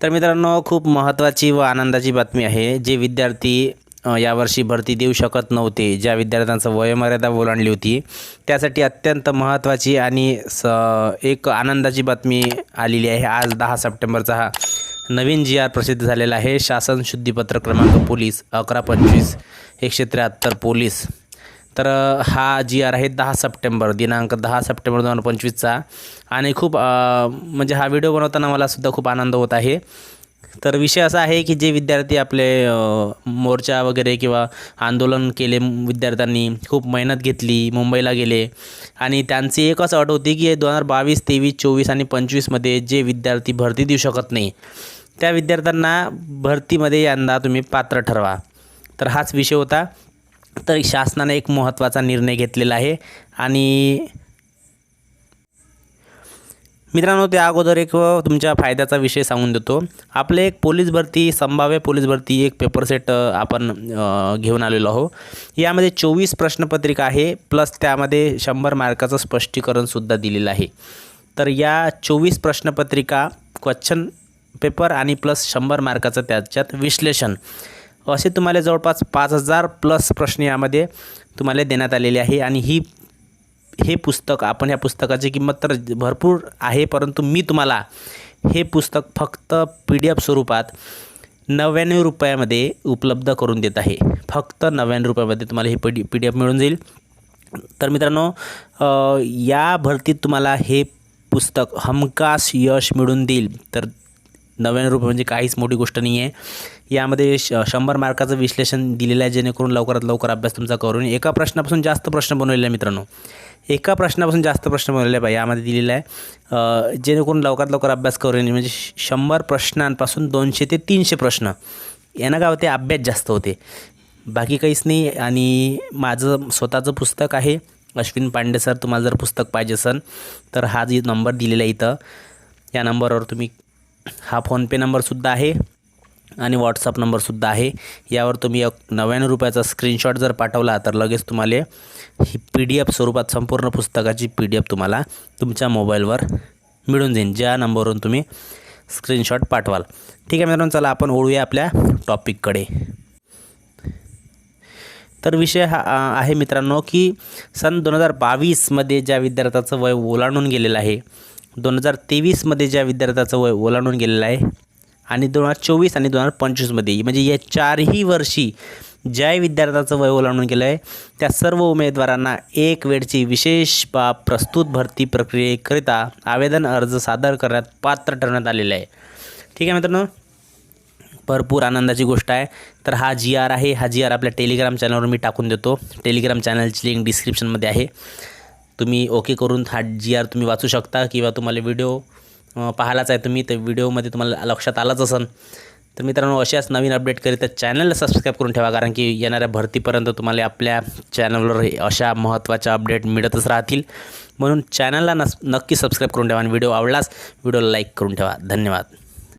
तर मित्रांनो खूप महत्त्वाची व आनंदाची बातमी आहे. जे विद्यार्थी यावर्षी भरती देऊ शकत नव्हते ज्या विद्यार्थ्यांचं वयोमर्यादा ओलांडली होती त्यासाठी अत्यंत महत्त्वाची आणि स एक आनंदाची बातमी आलेली आहे. आज दहा सप्टेंबरचा हा नवीन जी आर प्रसिद्ध झालेला आहे. शासन शुद्धीपत्र क्रमांक पोलीस अकरा पंचवीस एकशे त्र्याहत्तर पोलीस तर हा जी आर आहे दहा सप्टेंबर दिनांक दहा सप्टेंबर दोन हजार पंचवीसचा. आणि खूप म्हणजे हा व्हिडिओ बनवताना मला सुद्धा खूप आनंद होत आहे. तर विषय असा आहे की जे विद्यार्थी आपले मोर्चा वगैरे किंवा आंदोलन केले विद्यार्थ्यांनी खूप मेहनत घेतली मुंबईला गेले. आणि त्यांची एकच अट होती की दोन हजार बावीस तेवीस चोवीस आणि पंचवीसमध्ये जे विद्यार्थी भरती देऊ शकत नाही त्या विद्यार्थ्यांना भरतीमध्ये यंदा तुम्ही पात्र ठरवा. तर हाच विषय होता. तर शासनाने एक महत्त्वाचा निर्णय घेतलेला आहे. आणि मित्रांनो त्या अगोदर एक तुमच्या फायद्याचा विषय सांगून देतो. आपले एक पोलीस भरती संभाव्य पोलीस भरती एक पेपर सेट आपण घेऊन आलेलो आहो यामध्ये चोवीस प्रश्नपत्रिका आहे प्लस त्यामध्ये शंभर मार्काचं स्पष्टीकरणसुद्धा दिलेलं आहे. तर या चोवीस प्रश्नपत्रिका क्वेश्चन पेपर आणि प्लस शंभर मार्काचं त्याच्यात विश्लेषण. असे तुम्हाला जवळपास पाच हजार प्लस प्रश्न यामध्ये तुम्हाला देण्यात आलेले आहे. आणि ही हे पुस्तक आपण ह्या पुस्तकाची किंमत तर भरपूर आहे परंतु मी तुम्हाला हे पुस्तक फक्त पी डी एफ स्वरूपात नव्याण्णव रुपयामध्ये उपलब्ध करून देत आहे. फक्त नव्याण्णव रुपयामध्ये तुम्हाला हे P D P D F मिळून जाईल. तर मित्रांनो या भरतीत तुम्हाला हे पुस्तक हमखास यश मिळून देईल. तर नव्याण्णव रुपये म्हणजे काहीच मोठी गोष्ट नाही आहे यामध्ये श शंभर मार्काचं विश्लेषण दिलेलं आहे जेणेकरून लवकरात लवकर अभ्यास तुमचा करून एका प्रश्नापासून जास्त प्रश्न बनवलेला आहे मित्रांनो. एका प्रश्नापासून जास्त प्रश्न बनवले पाहिजे यामध्ये दिलेला आहे जेणेकरून लवकरात लवकर अभ्यास करून म्हणजे शंभर प्रश्नांपासून दोनशे ते तीनशे प्रश्न. यानं काय होते? अभ्यास जास्त होते. बाकी काहीच नाही. आणि माझं स्वतःचं पुस्तक आहे. अश्विन पांडे सर तुम्हाला जर पुस्तक पाहिजे असेल तर हा जी नंबर दिलेला आहे इथं या नंबरवर तुम्ही हा फोनपे नंबरसुद्धा आहे आणि व्हॉट्सअप नंबरसुद्धा आहे. यावर तुम्ही एक नव्याण्णव रुपयाचा स्क्रीनशॉट जर पाठवला तर लगेच तुम्हाला ही पी डी एफ स्वरूपात संपूर्ण पुस्तकाची पी डी एफ तुम्हाला तुमच्या मोबाईलवर मिळून जाईल. ज्या नंबरवरून तुम्ही स्क्रीनशॉट पाठवाल. ठीक आहे मित्रांनो चला आपण ओळूया आपल्या टॉपिककडे तर विषय हा आहे मित्रांनो की सन दोन हजार बावीसमध्ये ज्या विद्यार्थ्याचं वय ओलांडून गेलेलं आहे दोन हजार तेवीसमध्ये ज्या विद्यार्थ्याचं वय ओलांडून गेलेलं आहे आणि दोन हजार चोवीस आणि दोन हजार पंचवीसमध्ये म्हणजे या चारही वर्षी ज्या विद्यार्थ्याचं वय ओलांडून गेलं आहे त्या सर्व उमेदवारांना एक वेळची विशेष बाब प्रस्तुत भरती प्रक्रियेकरिता आवेदन अर्ज सादर करण्यात पात्र ठरवण्यात आलेलं आहे. ठीक आहे मित्रांनो? भरपूर आनंदाची गोष्ट आहे. तर हा जी आर आहे हा जी आर आपल्या टेलिग्राम चॅनलवर मी टाकून देतो. टेलिग्राम चॅनलची लिंक डिस्क्रिप्शनमध्ये आहे. तुम्ही ओके करून हा जी आर तुम्ही वाचू शकता किंवा तुम्हाला व्हिडिओ अ, पाहायलाच आहे तुम्ही तर व्हिडिओमध्ये तुम्हाला लक्षात आलाच असेल तर मित्रांनो अशाच नवीन अपडेट करीत चॅनलला सबस्क्राईब करून ठेवा कारण की येणाऱ्या भरतीपर्यंत तुम्हाला आपल्या चॅनलवर अशा महत्त्वाच्या अपडेट मिळतच राहतील. म्हणून चॅनलला नस नक्की सबस्क्राईब करून ठेवा आणि व्हिडिओ आवडलाच व्हिडिओला लाईक करून ठेवा. धन्यवाद.